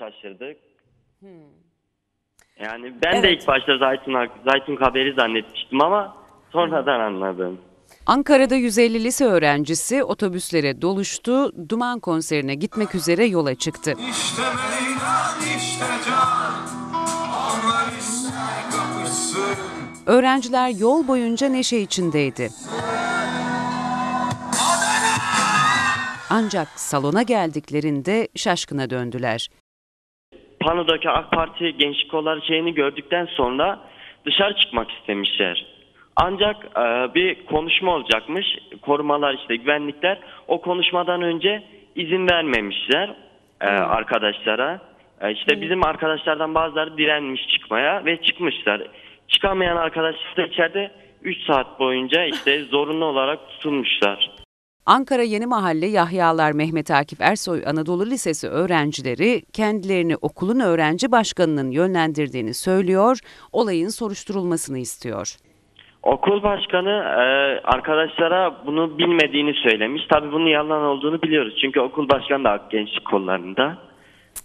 şaşırdık. Yani ben de Evet. ilk başta Zaytun, Zaytun haberi zannetmiştim ama sonradan anladım. Ankara'da 150 lise öğrencisi otobüslere doluştu, Duman konserine gitmek üzere yola çıktı. İşte meydan işte can Öğrenciler yol boyunca neşe içindeydi. Ancak salona geldiklerinde şaşkına döndüler. Panodaki AK Parti gençlik kolları şeyini gördükten sonra dışarı çıkmak istemişler. Ancak e, bir konuşma olacakmış. Korumalar işte güvenlikler o konuşmadan önce izin vermemişler e, arkadaşlara. E, işte bizim arkadaşlardan bazıları direnmiş çıkmaya ve çıkmışlar. Çıkamayan arkadaşlar da içeride 3 saat boyunca işte zorunlu olarak tutulmuşlar. Ankara Yeni Mahalle Yahyalar Mehmet Akif Ersoy Anadolu Lisesi öğrencileri kendilerini okulun öğrenci başkanının yönlendirdiğini söylüyor, olayın soruşturulmasını istiyor. Okul başkanı e, arkadaşlara bunu bilmediğini söylemiş. Tabii bunun yalan olduğunu biliyoruz. Çünkü okul başkanı da gençlik kollarında.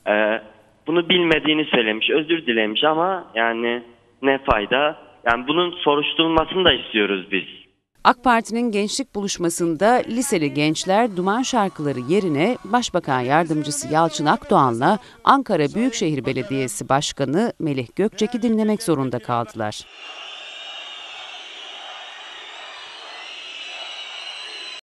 E, bunu bilmediğini söylemiş. Özür dilemiş ama yani ne fayda. Yani bunun soruşturulmasını da istiyoruz biz. AK Parti'nin gençlik buluşmasında liseli gençler duman şarkıları yerine Başbakan Yardımcısı Yalçın Akdoğan'la Ankara Büyükşehir Belediyesi Başkanı Melih Gökçek'i dinlemek zorunda kaldılar.